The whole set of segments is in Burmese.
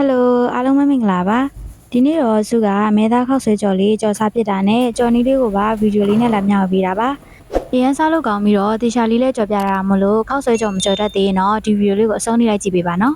ဟယ်လိုအားလုံးပဲမင်္ဂလာပါဒီနေ့တော့စုကအမဲသားခောက်ဆွဲကြော်လေးကြော်စားဖြစ်တာနဲ့ကြော်နီးလေးကိုပါဗီဒီယိုလေးနဲ့လာမျှဝေပေးတာပါအရင်စားလို့ကောင်းပြီးတော့တေချာလေးလေးကြော်ပြတာမလို့ခောက်ဆွဲကြော်မကြော်တတ်သေးရင်တော့ဒီဗီဒီယိုလေးကိုအဆုံးထိလိုက်ကြည့်ပေးပါနော်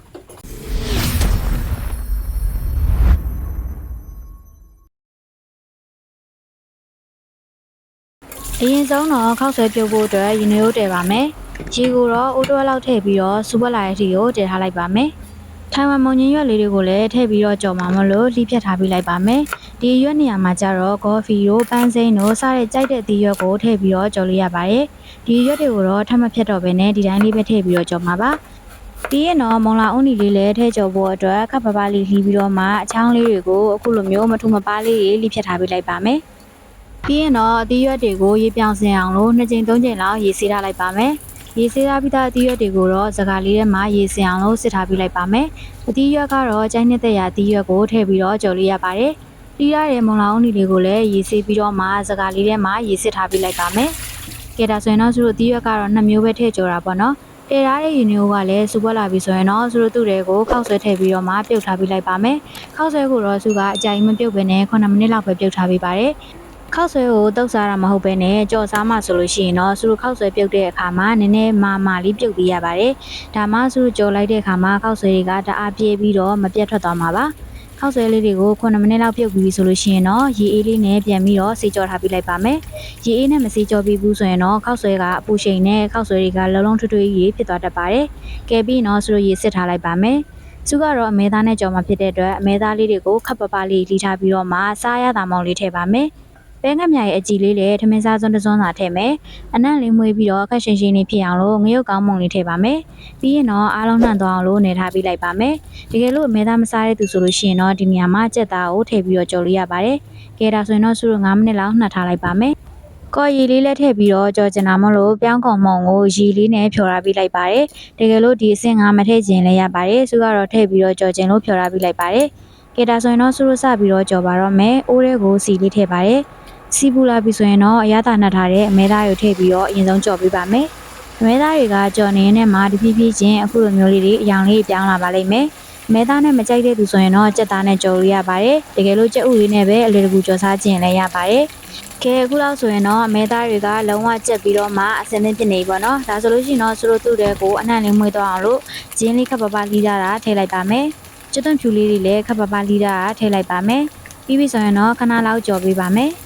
အရင်ဆုံးတော့ခောက်ဆွဲပြုတ်ဖို့အတွက်ရင်ရိုးတည်ပါမယ်။ရေကိုတော့အိုးတွဲလောက်ထည့်ပြီးတော့စူပက်လာတဲ့အထိကိုတည်ထားလိုက်ပါမယ်။ ထိုင်ဝမ်မုံညင်ရွက်လေးတွေကိုလည်းထည့်ပြီးတော့ကြော်မှာမလို့လှိဖြတ်ထားပြီးလိုက်ပါမယ်။ဒီရွက်နေရာမှာကျတော့ကော်ဖီတို့ပန်းစိမ်းတို့စတဲ့ကြိုက်တဲ့ဒီရွက်ကိုထည့်ပြီးတော့ကြော်လို့ရပါတယ်။ဒီရွက်တွေကိုတော့ထပ်မဖြတ်တော့ဘဲနဲ့ဒီတိုင်းလေးပဲထည့်ပြီးတော့ကြော်မှာပါ။ပြီးရင်တော့မုံလာအုံးနီလေးလည်းထည့်ကြော်ဖို့အတွက်ခပ်ပပလေးလှီးပြီးတော့မှအချောင်းလေးတွေကိုအခုလိုမျိုးမထူမပါလေးလေးလှိဖြတ်ထားပြီးလိုက်ပါမယ်။ပြီးရင်တော့အသီးရွက်တွေကိုရေပြောင်စင်အောင်လို့နှစ်ကြိမ်သုံးကြိမ်လောက်ရေဆေးထားလိုက်ပါမယ်။ ရေဆေးထားပြီးသားအသီးရွက်တွေကိုတော့စကားလေးထဲမှာရေစင်အောင်လို့စစ်ထားပြီးလိုက်ပါမယ်။အသီးရွက်ကတော့ကျိုင်းနေတဲ့ရာအသီးရွက်ကိုထည့်ပြီးတော့ကြော်လို့ရပါတယ်။ပြီးရတဲ့မုံလာအုံးဒီလေးကိုလည်းရေဆေးပြီးတော့မှစကားလေးထဲမှာရေစစ်ထားပြီးလိုက်ပါမယ်။ကဲဒါဆိုရင်တော့သူတို့အသီးရွက်ကတော့နှစ်မျိုးပဲထည့်ကြော်တာပေါ့နော်။တေထားတဲ့ယူနီယိုကလည်းစူပွက်လာပြီဆိုရင်တော့သူတို့သူ့တွေကိုခောက်ဆွဲထည့်ပြီးတော့မှပြုတ်ထားပြီးလိုက်ပါမယ်။ခောက်ဆွဲကိုတော့သူကအကြိုင်မပြုတ်ဘဲနဲ့9မိနစ်လောက်ပဲပြုတ်ထားပေးပါတယ်။ ခောက်ဆွဲကိုတုတ်စားတာမဟုတ်ဘဲနဲ့ကြော်စားမှဆိုလို့ရှိရင်တော့သူတို့ခောက်ဆွဲပြုတ်တဲ့အခါမှာနည်းနည်းမာမာလေးပြုတ်ပေးရပါတယ်။ဒါမှသူတို့ကြော်လိုက်တဲ့အခါမှာခောက်ဆွဲတွေကတအားပြေးပြီးတော့မပြတ်ထွက်သွားမှာပါ။ခောက်ဆွဲလေးတွေကို9မိနစ်လောက်ပြုတ်ပြီးဆိုလို့ရှိရင်တော့ရေအေးလေးနဲ့ပြန်ပြီးတော့စေကြောထားပြီးလိုက်ပါမယ်။ရေအေးနဲ့မစေကြောပြီးဘူးဆိုရင်တော့ခောက်ဆွဲကအပူချိန်နဲ့ခောက်ဆွဲတွေကလုံးလုံးထွတ်ထွတ်ကြီးဖြစ်သွားတတ်ပါတယ်။ကဲပြီးတော့သူတို့ရေစစ်ထားလိုက်ပါမယ်။စုကတော့အမဲသားနဲ့ကြော်မှာဖြစ်တဲ့အတွက်အမဲသားလေးတွေကိုခပ်ပပလေးလီထားပြီးတော့မှစားရတာမောင်လေးထည့်ပါမယ်။ ပဲငတ်မြရဲ့အကြည်လေးလည်းထမင်းစားစွန်းတစ်စွန်းသာထည့်မယ်။အနံ့လေးမွေးပြီးတော့ခက်ရှင်ရှင်လေးဖြစ်အောင်လို့ငရုတ်ကောင်းမုံလေးထည့်ပါမယ်။ပြီးရင်တော့အားလုံးနှံ့သွားအောင်လို့နေထားပြီးလိုက်ပါမယ်။တကယ်လို့အမဲသားမစားတဲ့သူဆိုလို့ရှိရင်တော့ဒီနေရာမှာကြက်သားကိုထည့်ပြီးတော့ကြော်လို့ရပါတယ်။ကဲဒါဆိုရင်တော့စုလို့9မိနစ်လောက်နှက်ထားလိုက်ပါမယ်။ကော်ရည်လေးလည်းထည့်ပြီးတော့ကြော်ကျင်တာမလို့ပြောင်းကုန်မုံကိုရီလေးနဲ့ဖြော်ထားပြီးလိုက်ပါတယ်။တကယ်လို့ဒီအဆင့်ငါမထည့်ခြင်းလည်းရပါတယ်။စုကတော့ထည့်ပြီးတော့ကြော်ကျင်လို့ဖြော်ထားပြီးလိုက်ပါတယ်။ကဲဒါဆိုရင်တော့စုလို့စပြီးတော့ကြော်ပါတော့မယ်။အိုးထဲကိုစီလေးထည့်ပါတယ်။ စီပူလာပြီဆိုရင်တော့အရသာနှက်ထားတဲ့အမဲသားကိုထည့်ပြီးတော့အရင်ဆုံးကြော်ပေးပါမယ်။အမဲသားတွေကကြော်နေနဲ့မှတဖြည်းဖြည်းချင်းအခုလိုမျိုးလေးတွေအယောင်လေးပြောင်းလာပါလိမ့်မယ်။အမဲသားနဲ့မကြိုက်တဲ့သူဆိုရင်တော့ကြက်သားနဲ့ကြော်လို့ရပါတယ်။တကယ်လို့ကြက်ဥလေးနဲ့ပဲအလေတကူကြော်စားခြင်းလည်းရပါတယ်။ကဲအခုလောက်ဆိုရင်တော့အမဲသားတွေကလုံးဝကြက်ပြီးတော့မှအစင်းသင်းဖြစ်နေပြီပေါ့နော်။ဒါဆိုလို့ရှိရင်တော့သူတို့သူ့တဲ့ကိုအနှံ့လေးမွေးသွားအောင်လို့ဂျင်းလေးခပ်ပပလီးကြတာထည့်လိုက်ပါမယ်။ကျွတ်သွန်ဖြူလေးတွေလည်းခပ်ပပလီးကြတာထည့်လိုက်ပါမယ်။ပြီးပြီဆိုရင်တော့ခဏလောက်ကြော်ပေးပါမယ်။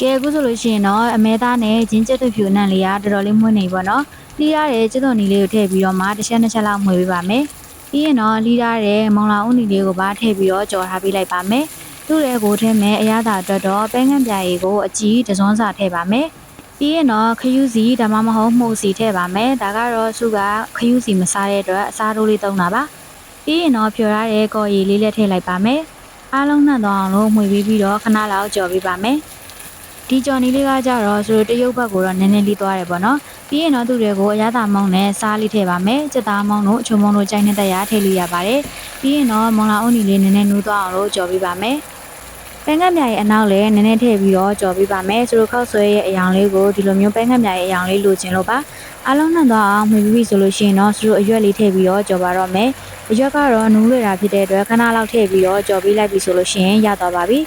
ကဲအခုဆိုလို့ရှိရင်တော့အမဲသားနဲ့ဂျင်းကျက်သွဖြူနံလေးကတော်တော်လေးမွေးနေပြီပေါ့နော်။လီးရတဲ့ကျက်သွနီလေးကိုထည့်ပြီးတော့မှတစ်ချက်နှစ်ချက်လောက်မှွေပေးပါမယ်။ပြီးရင်တော့လီးရတဲ့မောင်လာဦးနီလေးကိုပါထည့်ပြီးတော့ကြော်ထားပေးလိုက်ပါမယ်။သူ့ရဲ့ကိုထည့်မဲ့အရသာအတွက်တော့ပဲငန့်ပြာရည်ကိုအကြီးတစ်စွန်းစာထည့်ပါမယ်။ပြီးရင်တော့ခယူးစီဒါမှမဟုတ်မှုန့်စီထည့်ပါမယ်။ဒါကတော့စုကခယူးစီမစားတဲ့အတွက်အစားတိုးလေးသုံးတာပါ။ပြီးရင်တော့ဖြော်ရတဲ့ကော်ရည်လေးလည်းထည့်လိုက်ပါမယ်။အားလုံးနှံ့သွားအောင်လို့မှွေပေးပြီးတော့ခဏလောက်ကြော်ပေးပါမယ်။ ဒီကြော်နီလေးကကြတော့ဆိုတော့တရုတ်ဘက်ကိုတော့နည်းနည်းလေးသွားတယ်ပေါ့နော်ပြီးရင်တော့သူတွေကိုအရသာမောင်းနဲ့စားလေးထည့်ပါမယ်စက်သားမောင်းတို့အချုံမောင်းတို့ကြိုက်နေတဲ့ရထည့်လို့ရပါတယ်ပြီးရင်တော့မောင်လာအုံးနီလေးနည်းနည်းနူးသွားအောင်လို့ကြော်ပေးပါမယ်ပဲငတ်မြရဲ့အနောက်လည်းနည်းနည်းထည့်ပြီးတော့ကြော်ပေးပါမယ်ဆိုတော့ခောက်ဆွဲရဲ့အယောင်လေးကိုဒီလိုမျိုးပဲငတ်မြရဲ့အယောင်လေးလိုချင်လို့ပါအားလုံးနှံ့သွားအောင်မှီပြီးပြီဆိုလို့ရှိရင်တော့ဆိုတော့အရွက်လေးထည့်ပြီးတော့ကြော်ပါတော့မယ်အရွက်ကတော့နူးရတာဖြစ်တဲ့အတွက်ခဏလောက်ထည့်ပြီးတော့ကြော်ပေးလိုက်ပြီဆိုလို့ရှိရင်ရတော့ပါပြီ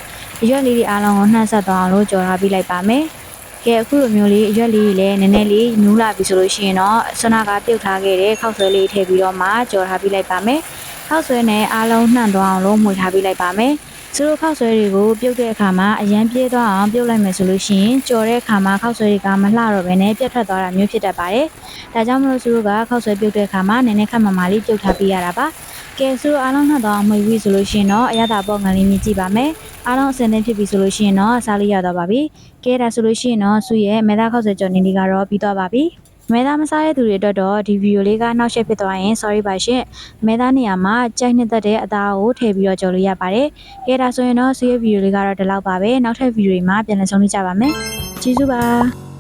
အရွက်လေးတွေအားလုံးကိုနှံ့ဆက်သွားအောင်လို့ကြော်ထားပြီးလိုက်ပါမယ်။ကဲအခုလိုမျိုးလေးအရွက်လေးတွေလည်းနည်းနည်းလေးနူးလာပြီဆိုလို့ရှိရင်တော့ဆွနာကပြုတ်ထားခဲ့တဲ့ခောက်ဆွဲလေးထည့်ပြီးတော့မှကြော်ထားပြီးလိုက်ပါမယ်။ခောက်ဆွဲနဲ့အားလုံးနှံ့သွားအောင်လို့မှုထားပြီးလိုက်ပါမယ်။သူတို့ခောက်ဆွဲတွေကိုပြုတ်တဲ့အခါမှာအရန်ပြေးသွားအောင်ပြုတ်လိုက်မယ်ဆိုလို့ရှိရင်ကြော်တဲ့အခါမှာခောက်ဆွဲတွေကမလှတော့ဘဲနဲ့ပြတ်ထွက်သွားတာမျိုးဖြစ်တတ်ပါတယ်။ဒါကြောင့်မလို့သူတို့ကခောက်ဆွဲပြုတ်တဲ့အခါမှာနည်းနည်းခက်မမာလေးပြုတ်ထားပေးရတာပါ။ ကဲဆိုအားလုံးနှံ့သွားအောင်မှုပြီးဆိုလို့ရှိရင်တော့အရသာပေါ့ငန်းလေးမြည်ကြည့်ပါမယ်။အားလုံးအဆင်သင့်ဖြစ်ပြီဆိုလို့ရှိရင်တော့စားလို့ရတော့ပါပြီ။ကဲဒါဆိုလို့ရှိရင်တော့စုရဲ့မဲသားခောက်ဆွဲကြော်နေလေးကတော့ပြီးတော့ပါပြီ။မဲသားမစားတဲ့သူတွေအတွက်တော့ဒီဗီဒီယိုလေးကနောက်ဆက်ဖြစ်သွားရင် sorry ပါရှင်။မဲသားနေရာမှာကြိုက်နှစ်သက်တဲ့အသားကိုထည့်ပြီးတော့ကြော်လို့ရပါတယ်။ကဲဒါဆိုရင်တော့စုရဲ့ဗီဒီယိုလေးကတော့ဒီလောက်ပါပဲ။နောက်ထပ်ဗီဒီယိုတွေမှာပြန်လည်ဆုံတွေ့ကြပါမယ်။ကျေးဇူးပါ။